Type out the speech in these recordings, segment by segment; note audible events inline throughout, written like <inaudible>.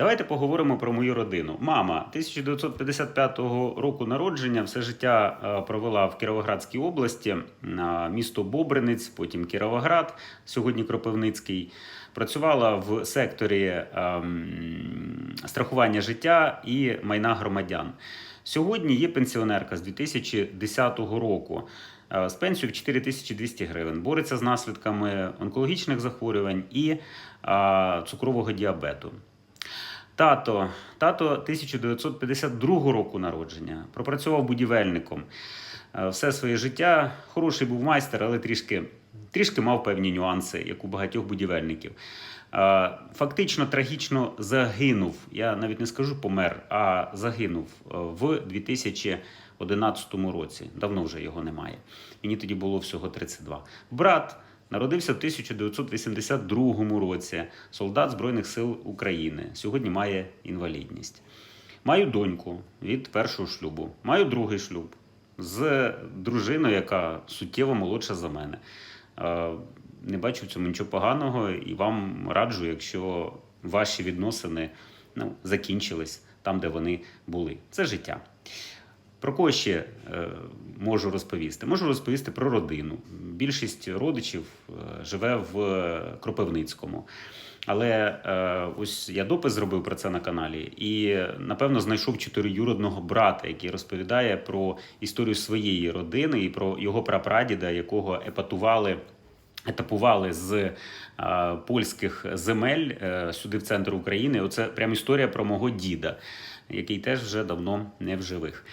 Давайте поговоримо про мою родину. Мама 1955 року народження, все життя е, провела в Кіровоградській області, е, місто Бобринець, потім Кіровоград, сьогодні Кропивницький. Працювала в секторі ем, страхування життя і майна громадян. Сьогодні є пенсіонерка з 2010 року е, з пенсією в 4200 гривень. Бореться з наслідками онкологічних захворювань і е, цукрового діабету. Тато, тато 1952 року народження, пропрацював будівельником е, все своє життя. Хороший був майстер, але трішки, трішки мав певні нюанси, як у багатьох будівельників. Е, Фактично трагічно загинув. Я навіть не скажу помер, а загинув е, в 2011 році. Давно вже його немає. Мені тоді було всього 32. Брат народився в 1982 році. Солдат Збройних сил України. Сьогодні має інвалідність. Маю доньку від першого шлюбу. Маю другий шлюб з дружиною, яка суттєво молодша за мене. Е, Не бачу в цьому нічого поганого і вам раджу, якщо ваші відносини ну, закінчились там, де вони були. Це життя. Про кого ще е, можу розповісти? Можу розповісти про родину. Більшість родичів е, живе в Кропивницькому. Але е, ось я допис зробив про це на каналі, і напевно знайшов чотириюродного брата, який розповідає про історію своєї родини і про його прапрадіда, якого епатували. Етапували з е, польських земель е, сюди в центр України. Оце прям історія про мого діда, який теж вже давно не в живих.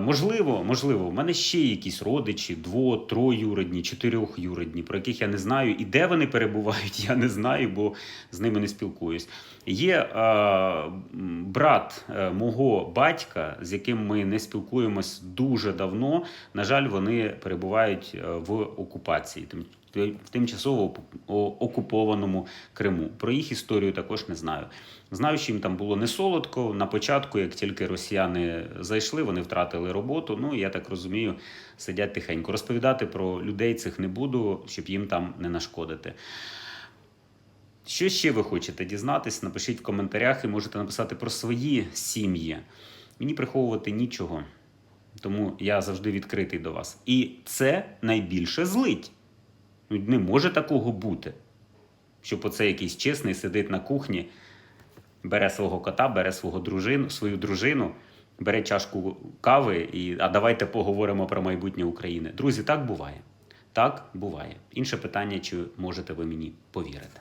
Можливо, можливо, в мене ще якісь родичі, дво, троюродні, чотирьохюродні, про яких я не знаю, і де вони перебувають, <laughs> я не знаю, бо з ними не спілкуюсь. Є е, брат мого батька, з яким ми не спілкуємось дуже давно. На жаль, вони перебувають е, в окупації. В тимчасово окупованому Криму. Про їх історію також не знаю. Знаю, що їм там було не солодко. На початку, як тільки росіяни зайшли, вони втратили роботу. Ну, я так розумію, сидять тихенько. Розповідати про людей цих не буду, щоб їм там не нашкодити. Що ще ви хочете дізнатись? Напишіть в коментарях і можете написати про свої сім'ї. Мені приховувати нічого, тому я завжди відкритий до вас. І це найбільше злить. Ну, не може такого бути. Щоб оце якийсь чесний сидить на кухні, бере свого кота, бере свого дружину, свою дружину, бере чашку кави і а давайте поговоримо про майбутнє України. Друзі, так буває. Так буває. Інше питання, чи можете ви мені повірити.